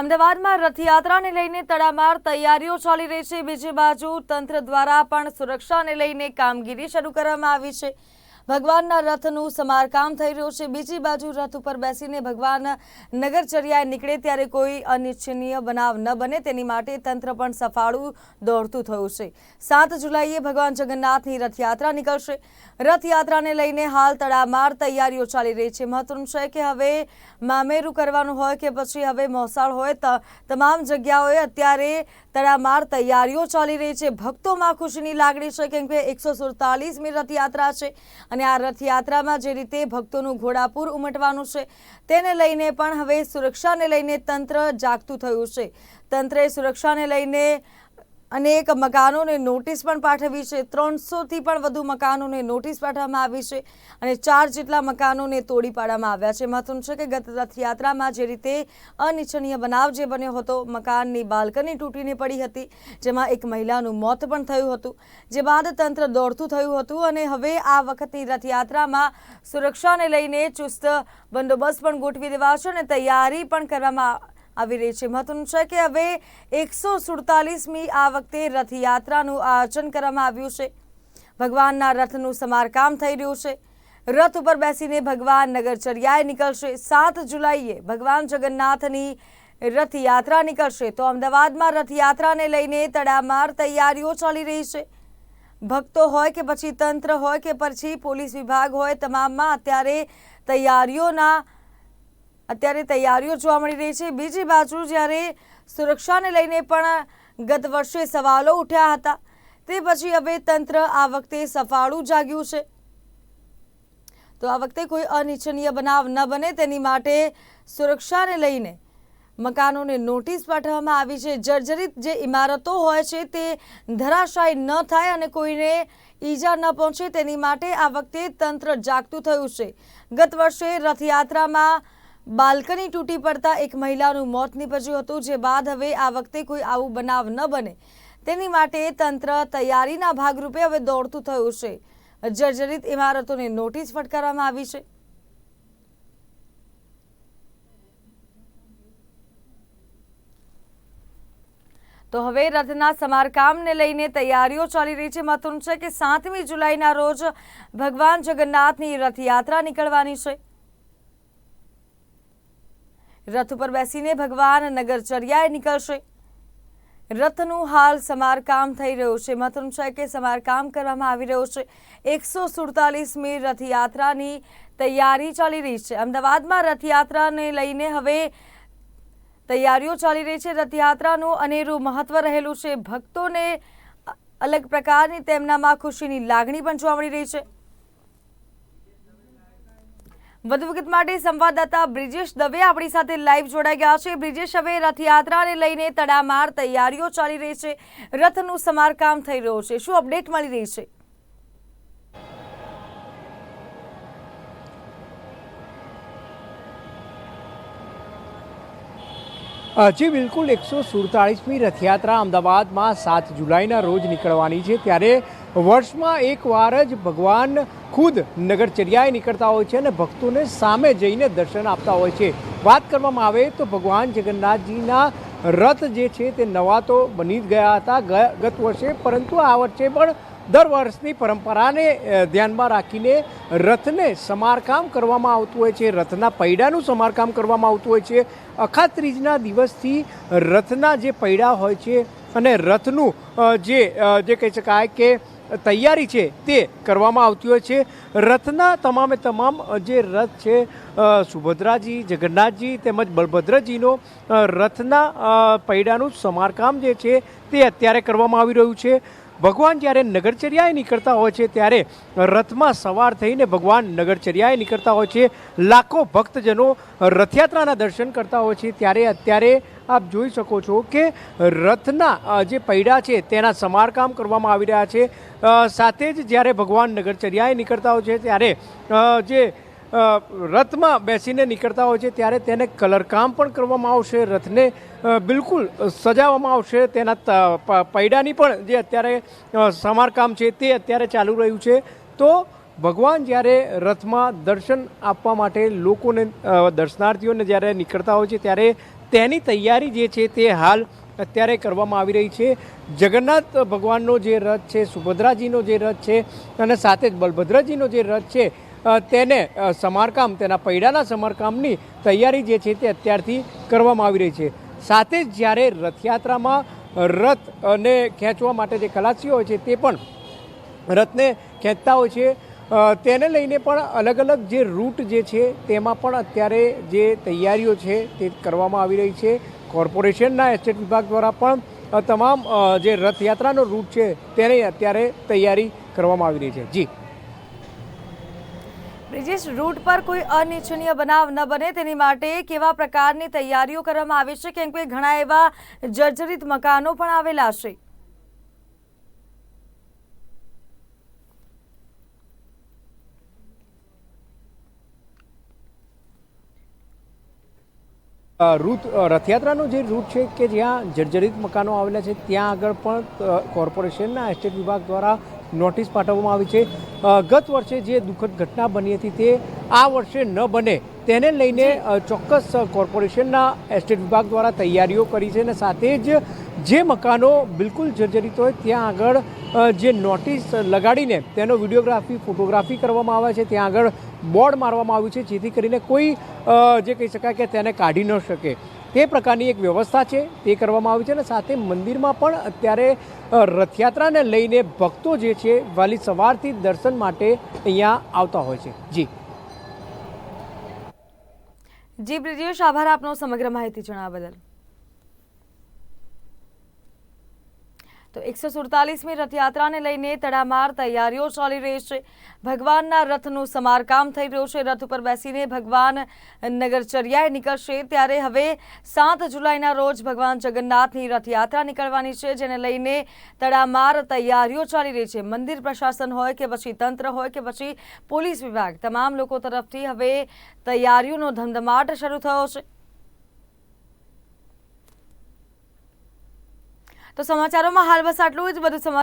અમદાવાદમાં રથયાત્રાને લઈને તડામાર તૈયારીઓ ચાલી રહી છે. બીજી બાજુ તંત્ર દ્વારા પણ સુરક્ષાને લઈને કામગીરી શરૂ કરવામાં આવી છે. ભગવાનના રથનું સમારકામ થઈ રહ્યું છે. બીજી બાજુ રથ ઉપર બેસીને ભગવાન નગરચર્યાએ નીકળે ત્યારે કોઈ અનિચ્છનીય બનાવ ન બને. તેની માટે તંત્ર પણ સફાળું દોડતું થયું છે. સાત જુલાઈએ ભગવાન જગન્નાથની રથયાત્રા નીકળશે. રથયાત્રાને લઈને હાલ તડામાર તૈયારીઓ ચાલી રહી છે. મહત્વનું છે કે હવે મામેરું કરવાનું હોય કે પછી હવે મોસાળ હોય તમામ જગ્યાઓએ અત્યારે તડામાર તૈયારીઓ ચાલી રહી છે. ભક્તોમાં ખુશીની લાગણી છે કેમ કે એકસો સુડતાલીસમી રથયાત્રા છે. અને આ રથયાત્રામાં જે રીતે ભક્તોનું ઘોડાપૂર ઉમટવાનું છે, તેને લઈને પણ હવે સુરક્ષાને લઈને તંત્ર જાગતું થયું છે. તંત્રે સુરક્ષાને લઈને અનેક મકાનોને નોટિસ પણ પાઠવી છે. ત્રણસોથી પણ વધુ મકાનોને નોટિસ પાઠવવામાં આવી છે અને ચાર જેટલા મકાનોને તોડી પાડવામાં આવ્યા છે. મહત્વનું છે કે ગત રથયાત્રામાં જે રીતે અનિચ્છનીય બનાવ જે બન્યો હતો, મકાનની બાલ્કની તૂટીને પડી હતી, જેમાં એક મહિલાનું મોત પણ થયું હતું, જે બાદ તંત્ર દોડતું થયું હતું અને હવે આ વખતની રથયાત્રામાં સુરક્ષાને લઈને ચુસ્ત બંદોબસ્ત પણ ગોઠવી દેવાશે અને તૈયારી પણ કરવામાં આવી રહી છે. મહત્વનું છે કે હવે એકસો સુડતાલીસમી આ વખતે રથયાત્રાનું આયોજન કરવામાં આવ્યું છે. ભગવાનના રથનું સમારકામ થઈ રહ્યું છે. રથ ઉપર બેસીને ભગવાન નગરચર્યાએ નીકળશે. સાત જુલાઈએ ભગવાન જગન્નાથની રથયાત્રા નીકળશે. તો અમદાવાદમાં રથયાત્રાને લઈને તડામાર તૈયારીઓ ચાલી રહી છે. ભક્તો હોય કે પછી તંત્ર હોય કે પછી પોલીસ વિભાગ હોય, તમામમાં અત્યારે તૈયારીઓના અત્યારે તૈયારીઓ જોવા મળી રહી છે. બીજી બાજુ જ્યારે સુરક્ષાને લઈને પણ ગત વર્ષે સવાલો ઉઠ્યા હતા. તે પછી હવે તંત્ર આ વખતે સફાળું જાગ્યું છે. તો આ વખતે કોઈ અનિચ્છનીય બનાવ ન બને, તેની માટે સુરક્ષાને લઈને મકાનોને નોટિસ પાઠવવામાં આવી છે. જર્જરિત જે ઇમારતો હોય છે તે ધરાશાયી ન થાય અને કોઈને ઈજા ન પહોંચે, તેની માટે આ વખતે તંત્ર જાગતું થયું છે. ગત વર્ષે રથયાત્રામાં બાલ્કની તૂટી પડતા એક મહિલાનું મોત નીપજ્યું હતું, જે બાદ હવે આ વખતે કોઈ આવું બનાવ ન બને. તેની માટે તંત્ર તૈયારીના ભાગરૂપે હવે દોડતું થયું છે. જર્જરિત ઇમારતોને નોટિસ ફટકારવામાં આવી છે. તો હવે રથના સમારકામને લઈને તૈયારીઓ ચાલી રહી છે. મહત્વનું છે કે સાતમી જુલાઈના રોજ ભગવાન જગન્નાથની રથયાત્રા નીકળવાની છે. રથ ઉપર બેસીને ભગવાન નગરચર્યાએ નીકળશે. રથનું હાલ સમારકામ થઈ રહ્યું છે. મહત્વનું છે કે સમારકામ કરવામાં આવી રહ્યું છે. એકસો સુડતાલીસમી રથયાત્રાની તૈયારી ચાલી રહી છે. અમદાવાદમાં રથયાત્રાને લઈને હવે તૈયારીઓ ચાલી રહી છે. રથયાત્રાનું અનેરું મહત્વ રહેલું છે. ભક્તોને અલગ પ્રકારની તેમનામાં ખુશીની લાગણી પણ જોવા મળી રહી છે. વધુ વિગત માટે સંવાદદાતા બ્રિજેશ દવે આપણી સાથે લાઈવ જોડાઈ ગયા છે. બ્રિજેશ, હવે રથયાત્રાને લઈને તડામાર તૈયારીઓ ચાલી રહી છે. રથનું સમારકામ થઈ રહ્યું છે. શું અપડેટ મળી રહી છે? જી બિલકુલ એકસો સુડતાળીસમી રથયાત્રા અમદાવાદમાં સાત જુલાઈના રોજ નીકળવાની છે. ત્યારે વર્ષમાં એકવાર જ ભગવાન ખુદ નગરચર્યાએ નીકળતા હોય છે અને ભક્તોને સામે જઈને દર્શન આપતા હોય છે. વાત કરવામાં આવે તો ભગવાન જગન્નાથજીના રથ જે છે તે નવા તો બની જ ગયા હતા ગત વર્ષે, પરંતુ આ વર્ષે પણ દર વર્ષની પરંપરાને ધ્યાનમાં રાખીને રથને સમારકામ કરવામાં આવતું હોય છે. રથના પૈડાનું સમારકામ કરવામાં આવતું હોય છે. અખાત્રીજના દિવસથી રથના જે પૈડા હોય છે અને રથનું જે જે કહી શકાય કે તૈયારી છે તે કરવામાં આવતી હોય છે. રથના તમામે તમામ જે રથ છે સુભદ્રાજી, જગન્નાથજી તેમજ બલભદ્રજીનો રથના પૈડાનું સમારકામ જે છે તે અત્યારે કરવામાં આવી રહ્યું છે. ભગવાન જ્યારે નગરચર્યાએ નીકળતા હોય છે, ત્યારે રથમાં સવાર થઈને ભગવાન નગરચર્યાએ નીકળતા હોય છે. લાખો ભક્તજનો રથયાત્રાના દર્શન કરતા હોય છે. ત્યારે અત્યારે આપ જોઈ શકો છો કે રથના જે પૈડા છે, તેના સમારકામ કરવામાં આવી રહ્યા છે. સાથે જ જ્યારે ભગવાન નગરચર્યાએ નીકળતા હોય છે, ત્યારે જે રથમાં બેસીને નીકળતા હોય છે, ત્યારે તેને કલરકામ પણ કરવામાં આવશે, રથને બિલકુલ સજાવવામાં આવશે. તેના પૈડાની પણ જે અત્યારે સમારકામ છે તે અત્યારે ચાલુ રહ્યું છે. તો ભગવાન જ્યારે રથમાં દર્શન આપવા માટે લોકોને દર્શનાર્થીઓને જ્યારે નીકળતા હોય છે, ત્યારે તેની તૈયારી જે છે તે હાલ અત્યારે કરવામાં આવી રહી છે. જગન્નાથ ભગવાનનો જે રથ છે, સુભદ્રાજીનો જે રથ છે, અને સાથે જ બલભદ્રજીનો જે રથ છે તેને સમારકામ, તેના પૈડાના સમારકામની તૈયારી જે છે તે અત્યારથી કરવામાં આવી રહી છે. સાથે જ જ્યારે રથયાત્રામાં રથ અને ખેંચવા માટે જે ખલાસીઓ હોય છે તે પણ રથને ખેંચતા હોય છે તેને લઈને પણ અલગ અલગ જે રૂટ જે છે તેમાં પણ અત્યારે જે તૈયારીઓ છે તે કરવામાં આવી રહી છે. કોર્પોરેશનના એસ્ટેટ વિભાગ દ્વારા પણ તમામ જે રથયાત્રાનો રૂટ છે તેની અત્યારે તૈયારી કરવામાં આવી રહી છે. જી. બ્રિજેશ રૂટ પર કોઈ અનિચ્છનીય બનાવ ન બને. તેની માટે કેવા પ્રકારની તૈયારીઓ કરવામાં આવી છે? કેમ કે ઘણા એવા જર્જરિત મકાનો પણ આવેલા છે. રૂટ રથયાત્રાનો જે રૂટ છે કે જ્યાં જર્જરિત મકાનો આવેલા છે, ત્યાં આગળ પણ કોર્પોરેશનના એસ્ટેટ વિભાગ દ્વારા નોટિસ પાઠવવામાં આવી છે. ગત વર્ષે જે દુઃખદ ઘટના બની હતી તે આ વર્ષે ન બને. તેને લઈને ચોક્કસ કોર્પોરેશનના એસ્ટેટ વિભાગ દ્વારા તૈયારીઓ કરી છે અને સાથે જ જે મકાનો બિલકુલ જર્જરિત હોય ત્યાં આગળ જે નોટિસ લગાડીને તેનો વિડીયોગ્રાફી ફોટોગ્રાફી કરવામાં આવે છે ત્યાં આગળ બોર્ડ મારવામાં આવ્યું છે જેથી કરીને કોઈ જે કહી શકાય કે તેને કાઢી ન શકે. તે પ્રકારની એક વ્યવસ્થા છે, તે કરવામાં આવી છે અને સાથે મંદિરમાં પણ અત્યારે રથયાત્રાને લઈને ભક્તો જે છે વહેલી સવારથી દર્શન માટે અહીંયા આવતા હોય છે. જી. જી, બ્રિજેશ, આભાર આપનો સમગ્ર માહિતી જણાવવા બદલ. તો એકસો સુડતાલીસમી રથયાત્રાને લઈને તડામાર તૈયારીઓ ચાલી રહી છે. ભગવાનના રથનું સમારકામ થઈ રહ્યું છે. રથ ઉપર બેસીને ભગવાન નગરચર્યાએ નીકળશે. ત્યારે હવે સાત જુલાઈના રોજ ભગવાન જગન્નાથની રથયાત્રા નીકળવાની છે, જેને લઈને તડામાર તૈયારીઓ ચાલી રહી છે. મંદિર પ્રશાસન હોય કે પછી તંત્ર હોય કે પછી પોલીસ વિભાગ, તમામ લોકો તરફથી હવે તૈયારીઓનો ધમધમાટ શરૂ થયો છે. તો સમાચારોમાં હાલ બસ આટલું જ. બધું